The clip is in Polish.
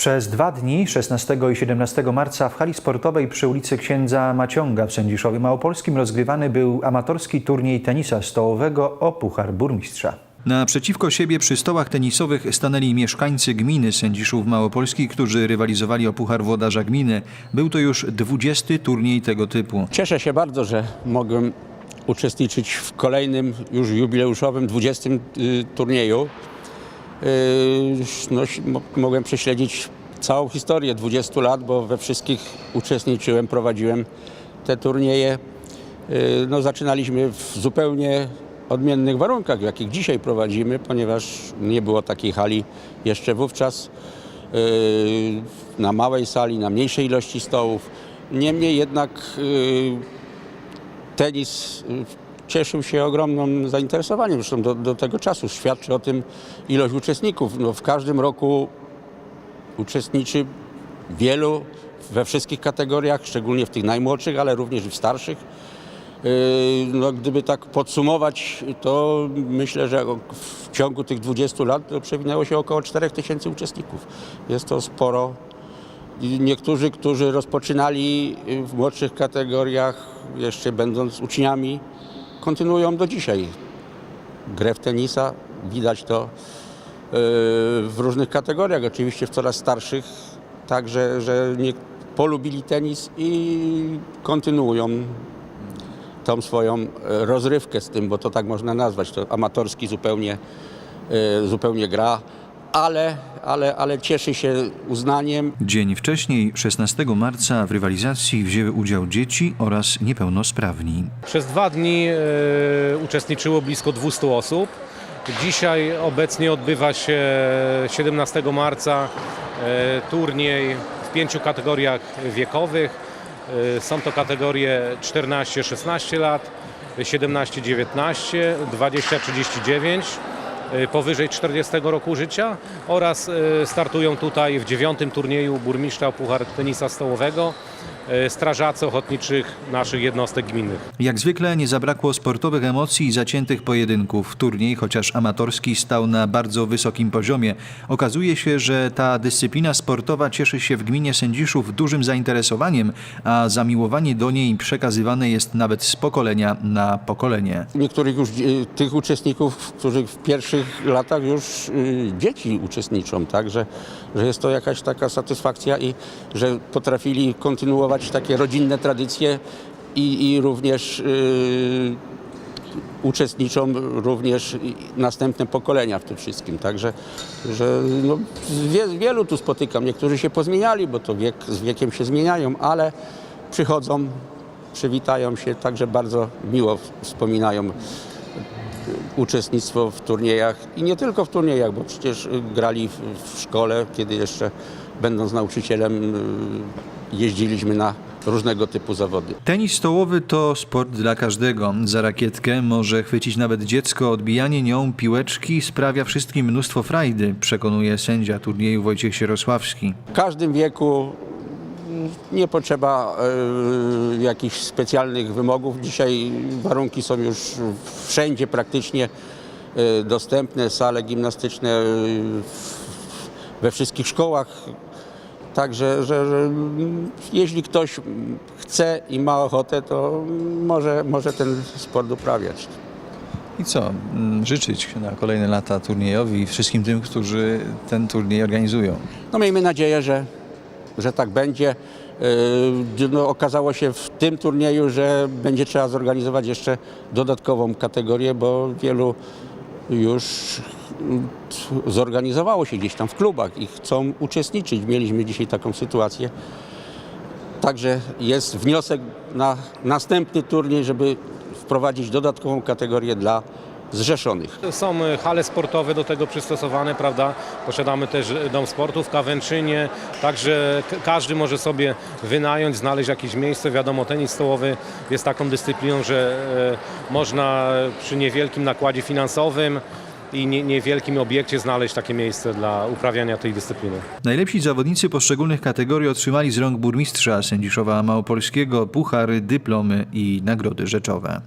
Przez dwa dni, 16 i 17 marca w hali sportowej przy ulicy Księdza Maciąga w Sędziszowie Małopolskim rozgrywany był amatorski turniej tenisa stołowego o Puchar Burmistrza. Naprzeciwko siebie przy stołach tenisowych stanęli mieszkańcy gminy Sędziszów Małopolski, którzy rywalizowali o Puchar Włodarza Gminy. Był to już 20 turniej tego typu. Cieszę się bardzo, że mogłem uczestniczyć w kolejnym już jubileuszowym 20 y, turnieju. Y, No, mogłem prześledzić całą historię 20 lat, bo we wszystkich uczestniczyłem, prowadziłem te turnieje. Y, No, zaczynaliśmy w zupełnie odmiennych warunkach, w jakich dzisiaj prowadzimy, ponieważ nie było takiej hali jeszcze wówczas. Y, Na małej sali, na mniejszej ilości stołów. Niemniej jednak tenis cieszył się ogromnym zainteresowaniem. Zresztą do, do tego czasu świadczy o tym ilość uczestników. No, w każdym roku uczestniczy wielu we wszystkich kategoriach, szczególnie w tych najmłodszych, ale również w starszych. Yy, No, gdyby tak podsumować, to myślę, że w ciągu tych 20 lat przewinęło się około 4 tysięcy uczestników. Jest to sporo. Niektórzy, którzy rozpoczynali w młodszych kategoriach, jeszcze będąc uczniami, kontynuują do dzisiaj. Grę w tenisa. Widać to yy, w różnych kategoriach, oczywiście w coraz starszych, także, że nie polubili tenis i kontynuują tą swoją e, rozrywkę z tym, bo to tak można nazwać, to amatorski zupełnie, e, zupełnie gra, ale, ale, ale cieszy się uznaniem Dzień wcześniej, 16 marca, w rywalizacji wzięły udział dzieci oraz niepełnosprawni. Przez dwa dni e, uczestniczyło blisko 200 osób. Dzisiaj obecnie odbywa się 17 marca e, turniej w pięciu kategoriach wiekowych. E, są to kategorie 14-16 lat, 17-19, 20-39 e, powyżej 40 roku życia oraz e, startują tutaj w dziewiątym turnieju burmistrza Puchar Tenisa Stołowego strażacy ochotniczych naszych jednostek gminnych. Jak zwykle nie zabrakło sportowych emocji i zaciętych pojedynków. Turniej, chociaż amatorski, stał na bardzo wysokim poziomie. Okazuje się, że ta dyscyplina sportowa cieszy się w gminie Sędziszów dużym zainteresowaniem, a zamiłowanie do niej przekazywane jest nawet z pokolenia na pokolenie. niektórych już y, tych uczestników, którzy w pierwszych latach już y, dzieci uczestniczą, tak, że, że jest to jakaś taka satysfakcja i że potrafili kontynuować takie rodzinne tradycje i, i również y, uczestniczą również następne pokolenia w tym wszystkim. Także że no, wie, wielu tu spotykam. Niektórzy się pozmieniali, bo to wiek, z wiekiem się zmieniają, ale przychodzą, przywitają się, także bardzo miło wspominają uczestnictwo w turniejach i nie tylko w turniejach, bo przecież y, grali w, w szkole, kiedy jeszcze będąc nauczycielem y, jeździliśmy na różnego typu zawody. Tenis stołowy to sport dla każdego. Za rakietkę może chwycić nawet dziecko. Odbijanie nią piłeczki sprawia wszystkim mnóstwo frajdy, przekonuje sędzia turnieju Wojciech Sierosławski. W każdym wieku nie potrzeba y, jakichś specjalnych wymogów. Dzisiaj warunki są już wszędzie praktycznie y, dostępne, sale gimnastyczne y, we wszystkich szkołach. Także, że, że mm, jeśli ktoś chce i ma ochotę, to może, może ten sport uprawiać. I co? mm, Życzyć na kolejne lata turniejowi i wszystkim tym, którzy ten turniej organizują. No miejmy nadzieję, że, że tak będzie. Yy, No, okazało się w tym turnieju, że będzie trzeba zorganizować jeszcze dodatkową kategorię, bo wielu już zorganizowało się gdzieś tam w klubach i chcą uczestniczyć. Mieliśmy dzisiaj taką sytuację. Także jest wniosek na następny turniej, żeby wprowadzić dodatkową kategorię dla zrzeszonych. Są e, hale sportowe do tego przystosowane, prawda? Posiadamy też e, dom sportu w Kawęczynie, także każdy może sobie wynająć, znaleźć jakieś miejsce. Wiadomo, tenis stołowy jest taką dyscypliną, że e, można przy niewielkim nakładzie finansowym i nie, niewielkim obiekcie znaleźć takie miejsce dla uprawiania tej dyscypliny. Najlepsi zawodnicy poszczególnych kategorii otrzymali z rąk burmistrza Sędziszowa Małopolskiego puchary, dyplomy i nagrody rzeczowe.